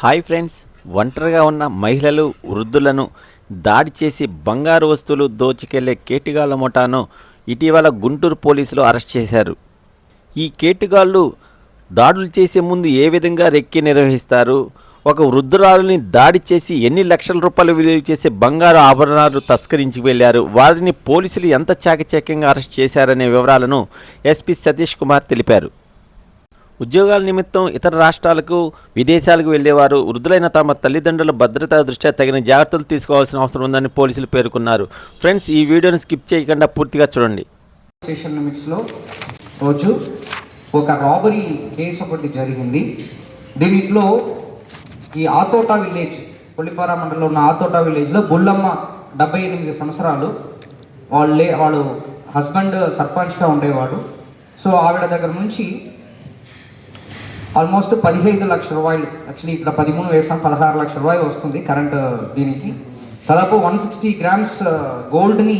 Hi friends ఒంటరిగా ఉన్న మహిళలు వృద్ధులను దాడి చేసి బంగారు వస్తువులు దోచుకెళ్ళే కేటుగాళ్ళ ముఠాను ఇటీవల గుంటూరు పోలీసులు అరెస్ట్ చేశారు. ఈ కేటుగాళ్ళు దాడులు చేసే ముందు ఏ విధంగా రెక్కి నిర్వహిస్తారు? ఒక వృద్ధురాలుని దాడి చేసి ఎన్ని లక్షల రూపాయలు విలువ చేసే బంగారు ఆభరణాలు తస్కరించి వెళ్ళారు వారిని పోలీసులు ఎంత చాకచక్యంగా అరెస్ట్ చేశారనే వివరాలను ఎస్పీ సతీష్ కుమార్ తెలిపారు. ఉద్యోగాల నిమిత్తం ఇతర రాష్ట్రాలకు విదేశాలకు వెళ్ళేవారు వృద్ధులైన తమ తల్లిదండ్రుల భద్రతా దృష్ట్యా తగిన జాగ్రత్తలు తీసుకోవాల్సిన అవసరం ఉందని పోలీసులు పేర్కొన్నారు. ఫ్రెండ్స్ ఈ వీడియోని స్కిప్ చేయకుండా పూర్తిగా చూడండి. స్టేషన్ లిమిట్స్లో రోజు ఒక రాబరీ కేసు ఒకటి జరిగింది. దీనిలో ఈ ఆతోట విలేజ్ కొల్లిపార మండలంలో ఉన్న ఆతోట విలేజ్లో బుల్లమ్మ డెబ్బై ఎనిమిది సంవత్సరాలు వాళ్ళే వాడు హస్బెండ్ సర్పంచ్గా ఉండేవాడు. సో ఆవిడ దగ్గర నుంచి ఆల్మోస్ట్ పదిహేను లక్షల రూపాయలు. యాక్చువల్లీ ఇక్కడ పదిమూడు వేసాం పదహారు లక్షల రూపాయలు వస్తుంది కరెంట్ uh, దీనికి. దాదాపు వన్ సిక్స్టీ గ్రామ్స్ గోల్డ్ని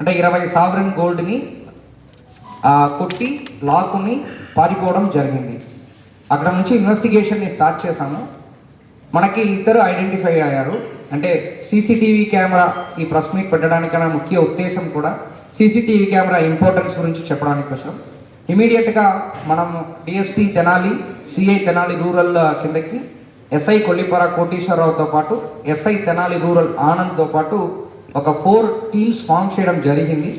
అంటే ఇరవై సావరెన్ గోల్డ్ని కొట్టి లాక్కుని పారిపోవడం జరిగింది. అక్కడ నుంచి ఇన్వెస్టిగేషన్ని స్టార్ట్ చేశాము. మనకి ఇద్దరు ఐడెంటిఫై అయ్యారు. అంటే సీసీటీవీ కెమెరా ఈ ప్రెస్ మీట్ పెట్టడానికన్నా ముఖ్య ఉద్దేశం కూడా సీసీటీవీ కెమెరా ఇంపార్టెన్స్ గురించి చెప్పడానికి కోసం. ఇమీడియట్గా మనం DSP Tenali CI Tenali rural కిందకి ఎస్ఐ కొల్లిపర కోటీశ్వరరావుతో పాటు ఎస్ఐ తెనాలి రూరల్ ఆనంద్తో పాటు ఒక ఫోర్ టీమ్స్ ఫామ్ చేయడం జరిగింది.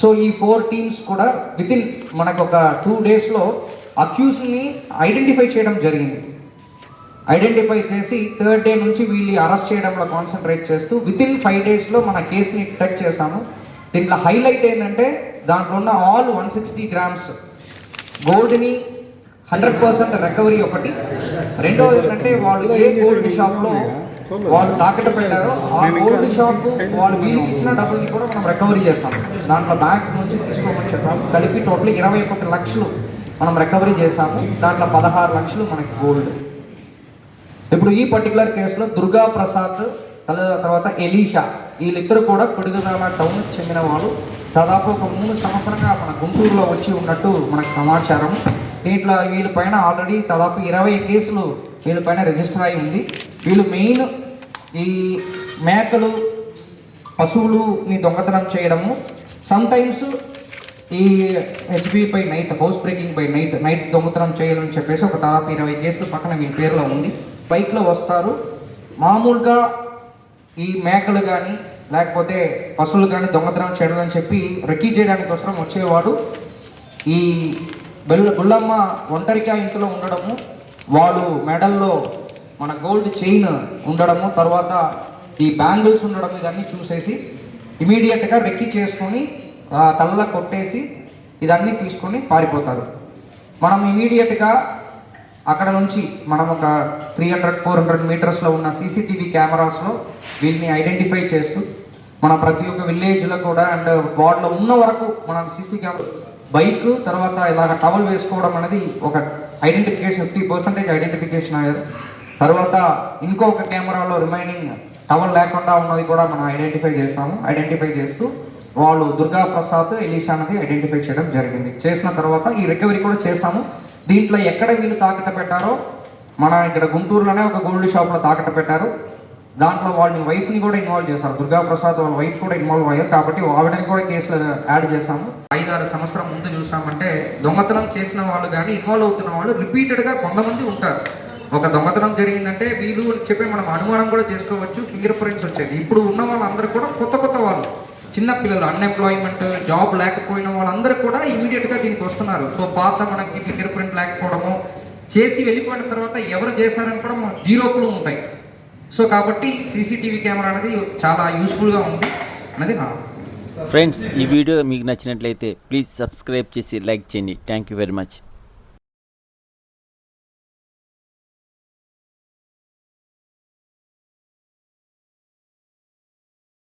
సో ఈ ఫోర్ టీమ్స్ కూడా వితిన్ మనకు ఒక టూ డేస్లో అక్యూస్ని ఐడెంటిఫై చేయడం జరిగింది. ఐడెంటిఫై చేసి థర్డ్ డే నుంచి వీళ్ళు అరెస్ట్ చేయడంలో కాన్సన్ట్రేట్ చేస్తూ వితిన్ ఫైవ్ డేస్లో మన కేసుని టచ్ చేశాము. దీంట్లో హైలైట్ ఏంటంటే దాంట్లో ఉన్న ఆల్ వన్ సిక్స్టీ గ్రామ్స్ గోల్డ్ని హండ్రెడ్ పర్సెంట్ రికవరీ ఒకటి. రెండోది ఏంటంటే వాళ్ళు ఏ గోల్డ్ షాప్లో వాళ్ళు తాకట్టు పెట్టారో ఆ గోల్డ్ షాప్ వాళ్ళు వీళ్ళకి ఇచ్చిన డబ్బుల్ని కూడా మనం రికవరీ చేస్తాం దాంట్లో బ్యాంక్ నుంచి తీసుకోమని చెప్పాము. కలిపి టోటల్ ఇరవై ఒకటి లక్షలు మనం రికవరీ చేసాము దాంట్లో పదహారు లక్షలు మనకి గోల్డ్. ఇప్పుడు ఈ పర్టికులర్ కేసులో దుర్గా ప్రసాద్ తర్వాత ఎలీషా వీళ్ళిద్దరు కూడా పిడుగుదల టౌన్ చెందిన వాళ్ళు. దాదాపు ఒక మూడు సంవత్సరంగా మన గుంటూరులో వచ్చి ఉన్నట్టు మనకు సమాచారం. దీంట్లో వీళ్ళ పైన ఆల్రెడీ దాదాపు ఇరవై కేసులు వీళ్ళ పైన రిజిస్టర్ అయి ఉంది. వీళ్ళు మెయిన్ ఈ మేకలు పశువులుని దొంగతనం చేయడము. సమ్ టైమ్స్ ఈ హెచ్బి పై నైట్ హౌస్ బ్రేకింగ్ పై నైట్ నైట్ దొంగతనం చేయాలని చెప్పేసి ఒక దాదాపు ఇరవై కేసులు పక్కన మీ పేరులో ఉంది. బైక్లో వస్తారు. మామూలుగా ఈ మేకలు కానీ లేకపోతే పశువులు కానీ దొంగతనం చేయడం అని చెప్పి రెక్కీ చేయడానికి కోసం వచ్చేవాడు. ఈ బెల్ల బుల్లమ్మ ఒంటరిగా ఇంట్లో ఉండడము వాళ్ళు మెడల్లో మన గోల్డ్ చైన్ ఉండడము తర్వాత ఈ బ్యాంగిల్స్ ఉండడం ఇదన్నీ చూసేసి ఇమీడియట్గా రెక్కి చేసుకొని తల్ల కొట్టేసి ఇదన్నీ తీసుకొని పారిపోతారు. మనం ఇమీడియట్గా అక్కడ నుంచి మనం ఒక త్రీ హండ్రెడ్ ఫోర్ హండ్రెడ్ మీటర్స్లో ఉన్న సీసీటీవీ కెమెరాస్లో వీటిని ఐడెంటిఫై చేస్తూ మన ప్రతి ఒక్క విలేజ్లో కూడా అండ్ వార్డులో ఉన్న వరకు మనం సీసీ కెమెరా బైక్ తర్వాత ఇలాగ టవల్ వేసుకోవడం అనేది ఒక ఐడెంటిఫికేషన్ ఫిఫ్టీ పర్సెంటేజ్ ఐడెంటిఫికేషన్ అయ్యారు. తర్వాత ఇంకొక కెమెరాలో రిమైనింగ్ టవల్ లేకుండా ఉన్నది కూడా మనం ఐడెంటిఫై చేసాము. ఐడెంటిఫై చేస్తూ వాళ్ళు దుర్గా ప్రసాద్ ఎలీషా అనేది ఐడెంటిఫై చేయడం జరిగింది. చేసిన తర్వాత ఈ రికవరీ కూడా చేసాము. దీంట్లో ఎక్కడ వీళ్ళు తాకట్టు పెట్టారో మన ఇక్కడ గుంటూరులోనే ఒక గోల్డ్ షాప్లో తాకట్టు పెట్టారు. దాంట్లో వాళ్ళని వైఫ్ని కూడా ఇన్వాల్వ్ చేశారు. దుర్గా ప్రసాద్ వాళ్ళ వైఫ్ కూడా ఇన్వాల్వ్ అయ్యారు. కాబట్టి ఆవిడని కూడా కేసులో యాడ్ చేశాము. ఐదారు సంవత్సరం ముందు చూసామంటే దొంగతనం చేసిన వాళ్ళు కానీ ఇన్వాల్వ్ అవుతున్న వాళ్ళు రిపీటెడ్గా కొంతమంది ఉంటారు. ఒక దొంగతనం జరిగిందంటే వీళ్ళు అని చెప్పి మనం అనుమానం కూడా చేసుకోవచ్చు. ఫింగర్ ప్రింట్స్ వచ్చేది ఇప్పుడు ఉన్న వాళ్ళందరూ కూడా కొత్త కొత్త వాళ్ళు. చిన్న పిల్లలు అన్ఎంప్లాయ్మెంట్ జాబ్ లేకపోయిన వాళ్ళందరూ కూడా ఇమీడియట్గా దీనికి వస్తున్నారు. సో పాత మనకి ఫింగర్ ప్రింట్ లేకపోవడము చేసి వెళ్ళిపోయిన తర్వాత ఎవరు చేశారని కూడా మన జీరో క్లూ ఉంటాయి. సో కాబట్టి సీసీటీవీ కెమెరా అనేది చాలా యూస్ఫుల్గా ఉంది అనేది నా ఫ్రెండ్స్ ఈ వీడియో మీకు నచ్చినట్లయితే ప్లీజ్ సబ్స్క్రైబ్ చేసి లైక్ చేయండి. Thank you very much